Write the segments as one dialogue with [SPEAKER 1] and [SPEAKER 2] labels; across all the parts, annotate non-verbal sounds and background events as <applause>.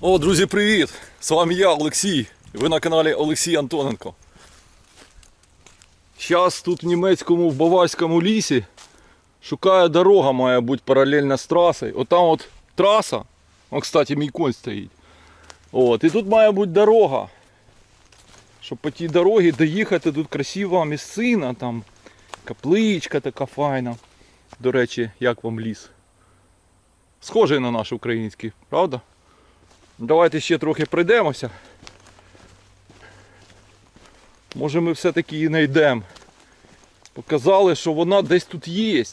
[SPEAKER 1] О, друзі, привіт! З вами я, Олексій. Ви на каналі Олексій Антоненко. Зараз тут в німецькому в Баварському лісі шукає дорога, має бути паралельна з трасою. От там от траса. О, кстати, мій конь стоїть. От, і тут має бути дорога. Щоб по тій дорогі доїхати, тут красива місцина, там капличка така файна. До речі, як вам ліс? Схожий на наш український, правда? Давайте ще трохи пройдемося. Може ми все-таки її знайдемо. Показали, що вона десь тут є.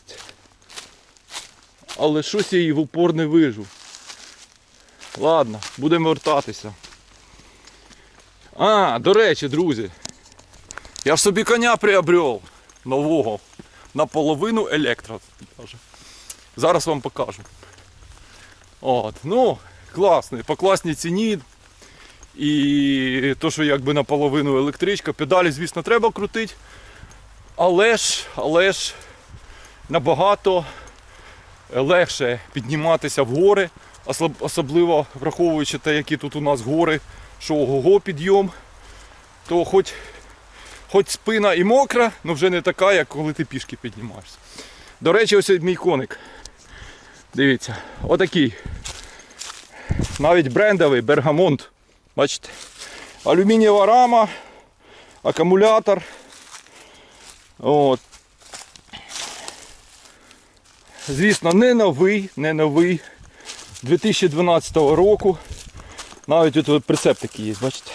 [SPEAKER 1] Але щось я її в упор не вижу. Ладно, будемо вертатися. А, до речі, друзі. Я ж собі коня приобрел нового. Наполовину електро. Зараз вам покажу. От, ну, класний, по класній ціні. І то, що якби наполовину електричка, педалі, звісно, треба крутити. Але ж, але ж набагато легше підніматися в гори, особливо враховуючи те, які тут у нас гори, що ого підйом, то хоч, хоч спина і мокра, але вже не така, як коли ти пішки піднімаєшся. До речі, ось мій коник. Дивіться, отакий. Навіть брендовий бергамонт. Бачите? Алюмінієва рама, акумулятор. От. Звісно, не новий, не новий. 2012 року. Навіть тут прицеп такий є, бачите?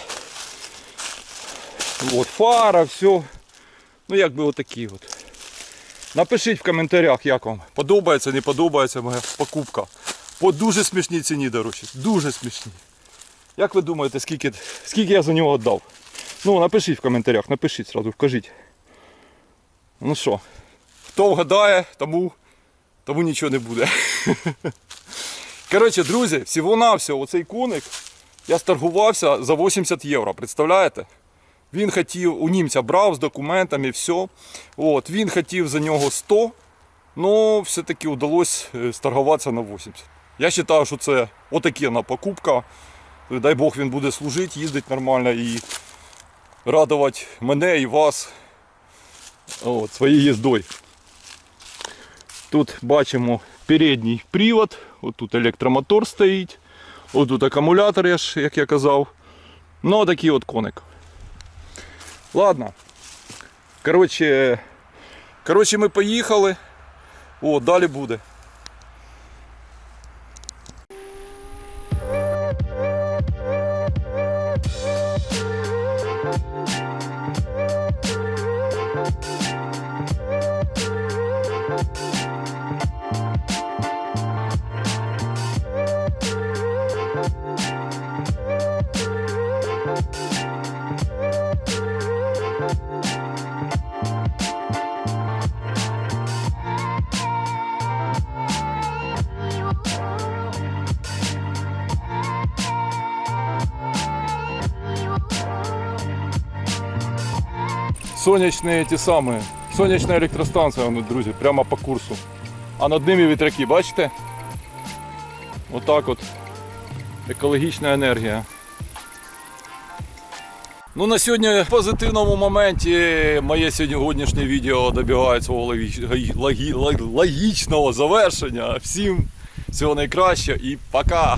[SPEAKER 1] От, фара, все. Ну якби отакі от. Напишіть в коментарях, як вам подобається, не подобається моя покупка. По дуже смішній ціні, до речі. Дуже смішній. Як ви думаєте, скільки, скільки я за нього віддав? Ну, напишіть в коментарях, напишіть сразу, вкажіть. Ну що, хто вгадає, тому, тому нічого не буде. <laughs> Коротше, друзі, всього-навсього оцей коник я сторгувався за 80 євро, представляєте? Він хотів, у німця брав з документами, все. От, він хотів за нього 100, але все-таки вдалося е, сторгуватися на 80. Я вважаю, що це отакена покупка. Дай Бог він буде служити, їздити нормально і радувати мене і вас от, своєю їздою. Тут бачимо передній привод, от тут електромотор стоїть, от тут акумулятор, як я казав. Ну, такий от коник. Ладно. Коротше, коротше, ми поїхали. О, далі буде. Сонячні ті самі, сонячна електростанція, вони, друзі, прямо по курсу. А над ними вітряки, бачите? Отак от. Екологічна енергія. Ну на сьогодні в позитивному моменті моє сьогоднішнє відео добігає свого логіч- логі- логічного завершення. Всім всього найкращого і пока!